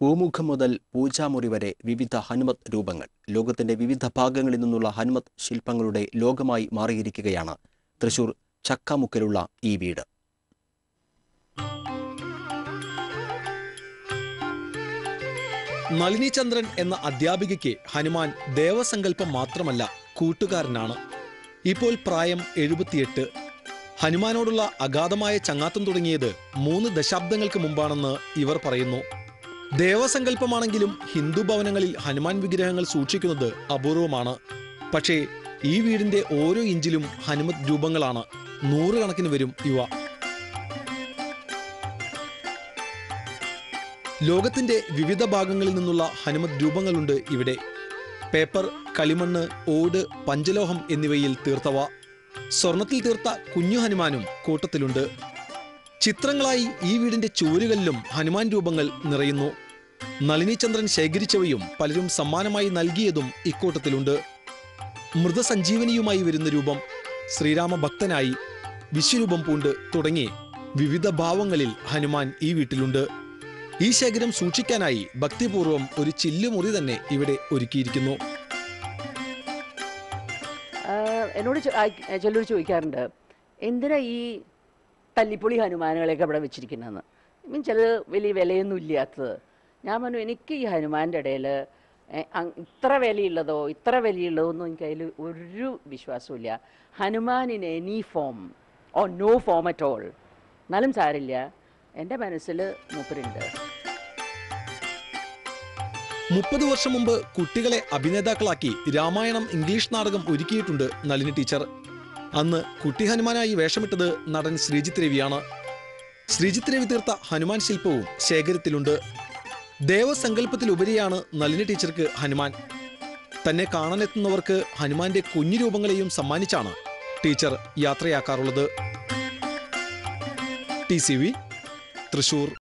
പൂമുഖം മുതൽ പൂജാമുറി വരെ വിവിധ ഹനുമത് രൂപങ്ങൾ. ലോകത്തിന്റെ വിവിധ ഭാഗങ്ങളിൽ നിന്നുള്ള ഹനുമത് ശില്പങ്ങളുടെ ലോകമായി മാറിയിരിക്കുകയാണ് തൃശൂർ ചക്കാമുക്കിലുള്ള ഈ വീട്. നളിനിചന്ദ്രൻ എന്ന അധ്യാപികയ്ക്ക് ഹനുമാൻ ദേവസങ്കല്പം മാത്രമല്ല കൂട്ടുകാരനാണ്. ഇപ്പോൾ പ്രായം എഴുപത്തിയെട്ട്. ഹനുമാനോടുള്ള അഗാധമായ ചങ്ങാത്തം തുടങ്ങിയത് മൂന്ന് ദശാബ്ദങ്ങൾക്ക് മുമ്പാണെന്ന് ഇവർ പറയുന്നു. ദേവസങ്കല്പമാണെങ്കിലും ഹിന്ദു ഭവനങ്ങളിൽ ഹനുമാൻ വിഗ്രഹങ്ങൾ സൂക്ഷിക്കുന്നത് അപൂർവമാണ്. പക്ഷേ ഈ വീടിന്റെ ഓരോ ഇഞ്ചിലും ഹനുമത് രൂപങ്ങളാണ്. നൂറുകണക്കിന് വരും ഇവ. ലോകത്തിന്റെ വിവിധ ഭാഗങ്ങളിൽ നിന്നുള്ള ഹനുമത് രൂപങ്ങളുണ്ട് ഇവിടെ. പേപ്പർ കളിമണ്ണ് ഓട് പഞ്ചലോഹം എന്നിവയിൽ തീർത്തവ. സ്വർണത്തിൽ തീർത്ത കുഞ്ഞു ഹനുമാനും കൂട്ടത്തിലുണ്ട്. ചിത്രങ്ങളായി ഈ വീടിന്റെ ചുവരുകളിലും ഹനുമാൻ രൂപങ്ങൾ നിറയുന്നു. നളിനിചന്ദ്രൻ ശേഖരിച്ചവയും പലരും സമ്മാനമായി നൽകിയതും ഇക്കൂട്ടത്തിലുണ്ട്. മൃതസഞ്ജീവനിയുമായി വരുന്ന രൂപം ശ്രീരാമ ഭക്തനായി വിശ്വരൂപം പൂണ്ട് തുടങ്ങി വിവിധ ഭാവങ്ങളിൽ ഹനുമാൻ ഈ വീട്ടിലുണ്ട്. ഈ ശേഖരം സൂക്ഷിക്കാനായി ഭക്തിപൂർവം ഒരു ചില്ലുമുറി തന്നെ ഇവിടെ ഒരുക്കിയിരിക്കുന്നു. എന്നോട് ചിലർ ചോദിക്കാറുണ്ട് എന്തിനാ ഈ തല്ലിപ്പൊളി ഹനുമാനുകളെയൊക്കെ ഇവിടെ വെച്ചിരിക്കുന്നതെന്ന്. മീൻ ചിലത് വലിയ വിലയൊന്നും ഇല്ലാത്തത്. ഞാൻ പറഞ്ഞു എനിക്ക് ഈ ഹനുമാന്റെ ഇടയിൽ ഇത്ര വിലയുള്ളതോ ഇത്ര വിലയുള്ളതോ ഒന്നും എനിക്ക് അതിൽ ഒരു വിശ്വാസമില്ല Hanuman in any form or no form at all. എന്നാലും സാരില്ല എന്റെ മനസ്സിൽ മൂപ്പരുണ്ട്. മുപ്പത് വർഷം മുമ്പ് കുട്ടികളെ അഭിനേതാക്കളാക്കി രാമായണം ഇംഗ്ലീഷ് നാടകം ഒരുക്കിയിട്ടുണ്ട് നളിനി ടീച്ചർ. അന്ന് കുട്ടി ഹനുമാനായി വേഷമിട്ടത് നടൻ ശ്രീജിത്ത് രവിയാണ്. ശ്രീജിത്ത് രവി തീർത്ത ഹനുമാൻ ശില്പവും ശേഖരത്തിലുണ്ട്. ദേവസങ്കല്പത്തിലുപരിയാണ് നളിനി ടീച്ചർക്ക് ഹനുമാൻ. തന്നെ കാണാനെത്തുന്നവർക്ക് ഹനുമാന്റെ കുഞ്ഞു രൂപങ്ങളെയും സമ്മാനിച്ചാണ് teacher യാത്രയാക്കാറുള്ളത്. T C V Thrissur.